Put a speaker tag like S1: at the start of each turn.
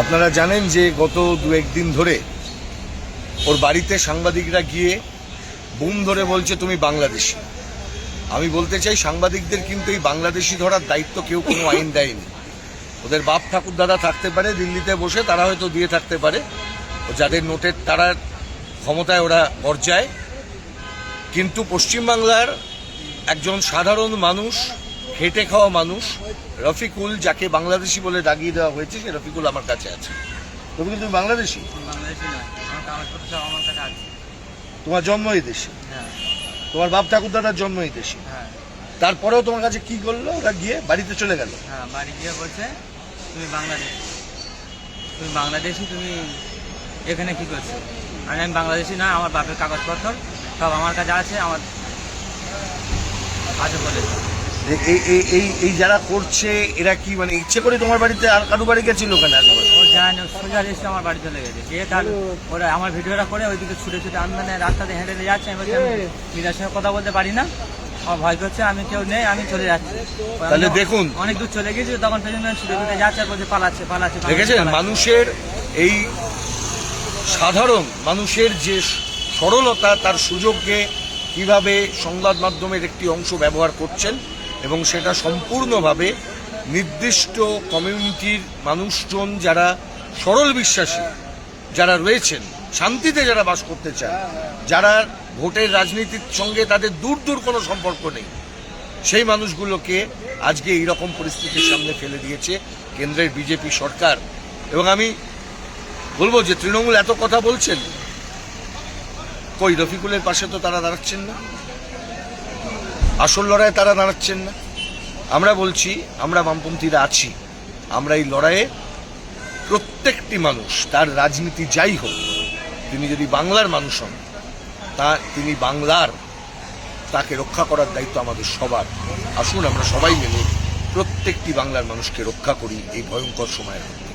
S1: আপনারা জানেন যে গত দু একদিন ধরে ওর বাড়িতে সাংবাদিকরা গিয়ে বুম ধরে বলছে, তুমি বাংলাদেশি। আমি বলতে চাই, সাংবাদিকদের কিন্তু এই বাংলাদেশি ধরার দায়িত্ব কেউ কোনো আইন দেয়নি। ওদের বাপ ঠাকুর দাদা থাকতে পারে, দিল্লিতে বসে তারা হয়তো দিয়ে থাকতে পারে। ও যাদের নোটের তারা ক্ষমতায় ওরা পর্যায় কিন্তু পশ্চিমবাংলার একজন সাধারণ মানুষ খেটে খাওয়া মানুষ রফিকুল যাকে বাংলাদেশি বলে দাগিয়ে দেওয়া হয়েছে সে রফিকুল আমার কাছে আছে। রফিকুল তুমি বাংলাদেশি?
S2: বাংলাদেশি নয় কাগজপত্র সব আমার কাছে আছে।
S1: তোমার জন্ম এই দেশে?
S2: হ্যাঁ।
S1: তোমার বাপ ঠাকুর দাদার জন্ম এই দেশে?
S2: হ্যাঁ।
S1: তারপরেও তোমার কাছে কি করল? ওরা গিয়ে বাড়িতে চলে গেল।
S2: হ্যাঁ বাড়ি গিয়ে বলছে তুমি বাংলাদেশ। তুমি বাংলাদেশি তুমি এখানে কি করছ? আমি আমি বাংলাদেশি নয় আমার বাপের কাগজপত্র সব আমার কাছে আছে আমার আছে বলেছে
S1: যে এই এই এই এই যারা করছে এরা কি মানে ইচ্ছে করে তোমার বাড়িতে আর কারু বাড়ি গেছিল ওখানে আশেপাশে
S2: ও যায় না সোজা এসে আমার গিয়ে তার ওরা আমার ভিডিওটা করে ওইদিকে ছুটে ছুটে আমি মানে রাস্তাতে হেঁটে হেঁটে যাচ্ছি আমি মিরার সঙ্গে কথা বলতে পারি না। আমার ভয় করছে আমি কেউ নেই আমি চলে যাচ্ছি।
S1: তাহলে দেখুন।
S2: অনেক দূর চলে গেছি তখন পেছনে ছুটে ছুটে যাচ্ছে আর বলছে পালাচ্ছে পালাচ্ছে পালাচ্ছে,
S1: দেখেছেন? মানুষের এই সাধারণ মানুষের যে সরলতা তার সুযোগকে কীভাবে সংবাদ মাধ্যমের একটি অংশ ব্যবহার করছেন এবং সেটা সম্পূর্ণভাবে নির্দিষ্ট কমিউনিটির মানুষজন যারা সরল বিশ্বাসী, যারা রয়েছেন, শান্তিতে যারা বাস করতে চান যারা ভোটের রাজনীতির সঙ্গে তাদের দূর দূর কোনো সম্পর্ক নেই, সেই মানুষগুলোকে আজকে এই রকম পরিস্থিতির সামনে ফেলে দিয়েছে কেন্দ্রের বিজেপি সরকার। এবং আমি বলব যে তৃণমূল এত কথা বলছেন, কই রফিকুলের পাশে তো তারা দাঁড়াচ্ছেন না? আসল লড়াইয়ে তারা দাঁড়াচ্ছেন না। আমরা বলছি, আমরা বামপন্থীরা আছি। আমরা এই লড়াইয়ে প্রত্যেকটি মানুষ, তার রাজনীতি যাই হোক, তিনি যদি বাংলার মানুষ হন, তা তিনি বাংলার, তাকে রক্ষা করার দায়িত্ব আমাদের সবার। আসুন আমরা সবাই মিলে প্রত্যেকটি বাংলার মানুষকে রক্ষা করি এই ভয়ঙ্কর সময়ের মধ্যে।